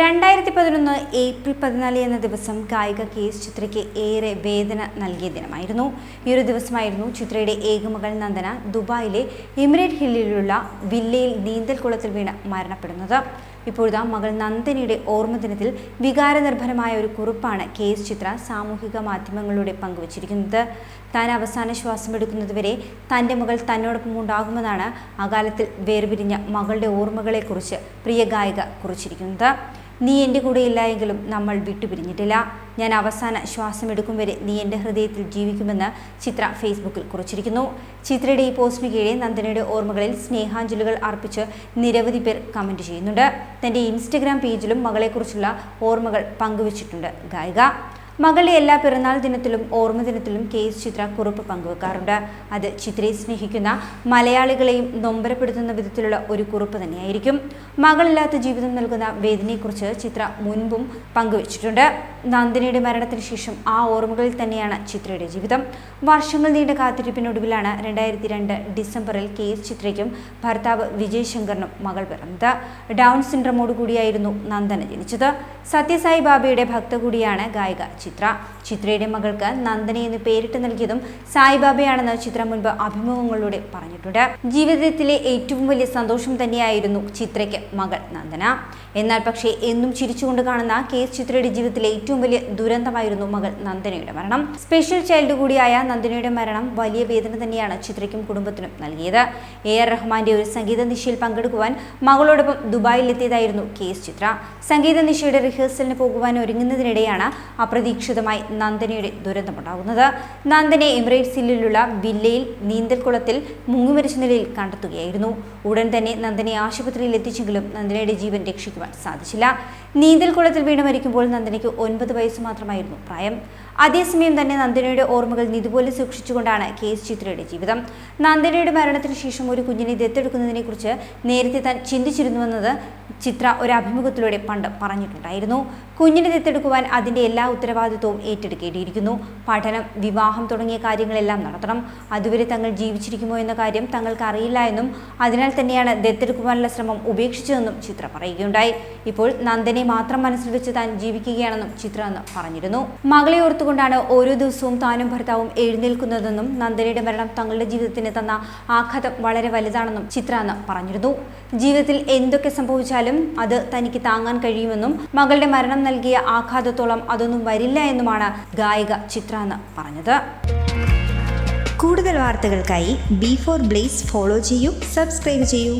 രണ്ടായിരത്തി പതിനൊന്ന് ഏപ്രിൽ പതിനാല് എന്ന ദിവസം ഗായിക എസ് ചിത്രയ്ക്ക് ഏറെ വേദന നൽകിയ ദിനമായിരുന്നു. ഈ ഒരു ദിവസമായിരുന്നു ചിത്രയുടെ ഏകമകൾ നന്ദന ദുബായിലെ എമിറേറ്റ് ഹില്ലിലുള്ള വില്ലയിൽ നീന്തൽ കുളത്തിൽ വീണ് മരണപ്പെടുന്നത്. ഇപ്പോഴത്തെ മകൾ നന്ദനയുടെ ഓർമ്മദിനത്തിൽ വികാരനിർഭരമായ ഒരു കുറിപ്പാണ് കെ എസ് ചിത്ര സാമൂഹിക മാധ്യമങ്ങളിലൂടെ പങ്കുവച്ചിരിക്കുന്നത്. താൻ അവസാന ശ്വാസം എടുക്കുന്നതുവരെ തന്റെ മകൾ തന്നോടൊപ്പം ഉണ്ടാകുമെന്നാണ് അകാലത്തിൽ വേർപിരിഞ്ഞ മകളുടെ ഓർമ്മകളെക്കുറിച്ച് പ്രിയ ഗായിക കുറിച്ചിരിക്കുന്നത്. നീ എന്റെ കൂടെ ഇല്ല എങ്കിലും നമ്മൾ വിട്ടുപിരിഞ്ഞിട്ടില്ല. ഞാൻ അവസാന ശ്വാസം എടുക്കും വരെ നീ എന്റെ ഹൃദയത്തിൽ ജീവിക്കുമെന്ന് ചിത്ര ഫേസ്ബുക്കിൽ കുറിച്ചിരിക്കുന്നു. ചിത്രയുടെ ഈ പോസ്റ്റിന് കീഴെ നന്ദനയുടെ ഓർമ്മകളിൽ സ്നേഹാഞ്ജലികൾ അർപ്പിച്ച് നിരവധി പേർ കമന്റ് ചെയ്യുന്നുണ്ട്. തന്റെ ഇൻസ്റ്റഗ്രാം പേജിലും മകളെക്കുറിച്ചുള്ള ഓർമ്മകൾ പങ്കുവച്ചിട്ടുണ്ട്. ഗായിക മകളുടെ എല്ലാ പിറന്നാൾ ദിനത്തിലും ഓർമ്മ ദിനത്തിലും കെ എസ് ചിത്ര കുറിപ്പ് പങ്കുവെക്കാറുണ്ട്. അത് ചിത്രയെ സ്നേഹിക്കുന്ന മലയാളികളെയും നൊമ്പരപ്പെടുത്തുന്ന വിധത്തിലുള്ള ഒരു കുറിപ്പ് തന്നെയായിരിക്കും. മകളില്ലാത്ത ജീവിതം നൽകുന്ന വേദനയെക്കുറിച്ച് ചിത്ര മുൻപും പങ്കുവച്ചിട്ടുണ്ട്. നന്ദിനിയുടെ മരണത്തിന് ശേഷം ആ ഓർമ്മകളിൽ തന്നെയാണ് ചിത്രയുടെ ജീവിതം. വർഷങ്ങൾ നീണ്ട കാത്തിരിപ്പിനൊടുവിലാണ് രണ്ടായിരത്തി രണ്ട് ഡിസംബറിൽ കെ എസ് ചിത്രയ്ക്കും ഭർത്താവ് വിജയ് ശങ്കറിനും മകൾ പിറന്നത്. ഡൗൺ സിൻഡ്രമോടുകൂടിയായിരുന്നു നന്ദന ജനിച്ചത്. സത്യസായി ബാബയുടെ ഭക്ത കൂടിയാണ് ഗായിക ചിത്ര. ചിത്രയുടെ മകൾക്ക് നന്ദന എന്ന് പേരിട്ട് നൽകിയതും സായിബാബയാണെന്ന് ചിത്ര മുൻപ് അഭിമുഖങ്ങളിലൂടെ പറഞ്ഞിട്ടുണ്ട്. ജീവിതത്തിലെ ഏറ്റവും വലിയ സന്തോഷം തന്നെയായിരുന്നു ചിത്രയ്ക്ക് മകൾ നന്ദന. എന്നാൽ പക്ഷേ എന്നും ചിരിച്ചുകൊണ്ട് കാണുന്ന കെ എസ് ചിത്രയുടെ ജീവിതത്തിലെ ഏറ്റവും വലിയ ദുരന്തമായിരുന്നു മകൾ നന്ദനയുടെ മരണം. സ്പെഷ്യൽ ചൈൽഡ് കൂടിയായ നന്ദനയുടെ മരണം വലിയ വേദന തന്നെയാണ് ചിത്രയ്ക്കും കുടുംബത്തിനും നൽകിയത്. എ ആർ റഹ്മാന്റെ ഒരു സംഗീത നിശയിൽ പങ്കെടുക്കുവാൻ മകളോടൊപ്പം ദുബായിലെത്തിയതായിരുന്നു കെ എസ് ചിത്ര. സംഗീത നിശയുടെ റിഹേഴ്സലിന് പോകുവാൻ ഒരുങ്ങുന്നതിനിടെയാണ് അപ്രതീക്ഷിതമായി നന്ദനയുടെ ദുരന്തമുണ്ടാകുന്നത്. നന്ദനെ എമിറേറ്റ്സിലുള്ള വില്ലയിൽ നീന്തൽക്കുളത്തിൽ മുങ്ങിമരിച്ച നിലയിൽ കണ്ടെത്തുകയായിരുന്നു. ഉടൻ തന്നെ നന്ദനെ ആശുപത്രിയിൽ എത്തിച്ചെങ്കിലും നന്ദനയുടെ ജീവൻ രക്ഷിക്കുവാൻ സാധിച്ചില്ല. നീന്തൽക്കുളത്തിൽ വീണ് മരിക്കുമ്പോൾ നന്ദനയ്ക്ക് ഒൻപത് വയസ്സ് മാത്രമായിരുന്നു പ്രായം. അതേസമയം തന്നെ നന്ദനയുടെ ഓർമ്മകൾ നിതുപോലെ സൂക്ഷിച്ചുകൊണ്ടാണ് കെ എസ് ചിത്രയുടെ ജീവിതം. നന്ദനയുടെ മരണത്തിന് ശേഷം ഒരു കുഞ്ഞിനെ ദത്തെടുക്കുന്നതിനെക്കുറിച്ച് നേരത്തെ താൻ ചിന്തിച്ചിരുന്നുവെന്നത് ചിത്ര ഒരു അഭിമുഖത്തിലൂടെ പണ്ട് പറഞ്ഞിട്ടുണ്ടായിരുന്നു. കുഞ്ഞിനെ ദത്തെടുക്കുവാൻ അതിന്റെ എല്ലാ ഉത്തരവാദിത്വവും ഏറ്റെടുക്കേണ്ടിയിരിക്കുന്നു. പഠനം വിവാഹം തുടങ്ങിയ കാര്യങ്ങളെല്ലാം നടത്തണം. അതുവരെ തങ്ങൾ ജീവിച്ചിരിക്കുമോ എന്ന കാര്യം തങ്ങൾക്ക് അറിയില്ല എന്നും അതിനാൽ തന്നെയാണ് ദത്തെടുക്കുവാനുള്ള ശ്രമം ഉപേക്ഷിച്ചതെന്നും ചിത്ര പറയുകയുണ്ടായി. ഇപ്പോൾ നന്ദനെ മാത്രം മനസ്സിൽ വെച്ച് താൻ ജീവിക്കുകയാണെന്നും ചിത്ര അന്ന് പറഞ്ഞിരുന്നു. മകളെ ഓർത്തുകൊണ്ടാണ് ഓരോ ദിവസവും താനും ഭർത്താവും എഴുന്നേൽക്കുന്നതെന്നും നന്ദനയുടെ മരണം തങ്ങളുടെ ജീവിതത്തിന് തന്ന ആഘാതം വളരെ വലുതാണെന്നും ചിത്ര അന്ന് പറഞ്ഞിരുന്നു. ജീവിതത്തിൽ എന്തൊക്കെ സംഭവിച്ചാലും അത് തനിക്ക് താങ്ങാൻ കഴിയുമെന്നും മകളുടെ മരണം നൽകിയ ആഘാതത്തോളം അതൊന്നും വരില്ല എന്നുമാണ് ഗായിക ചിത്ര എന്ന് പറഞ്ഞത്. കൂടുതൽ വാർത്തകൾക്കായി ബി ഫോർ ബ്ലേസ് ഫോളോ ചെയ്യൂ സബ്സ്ക്രൈബ് ചെയ്യൂ.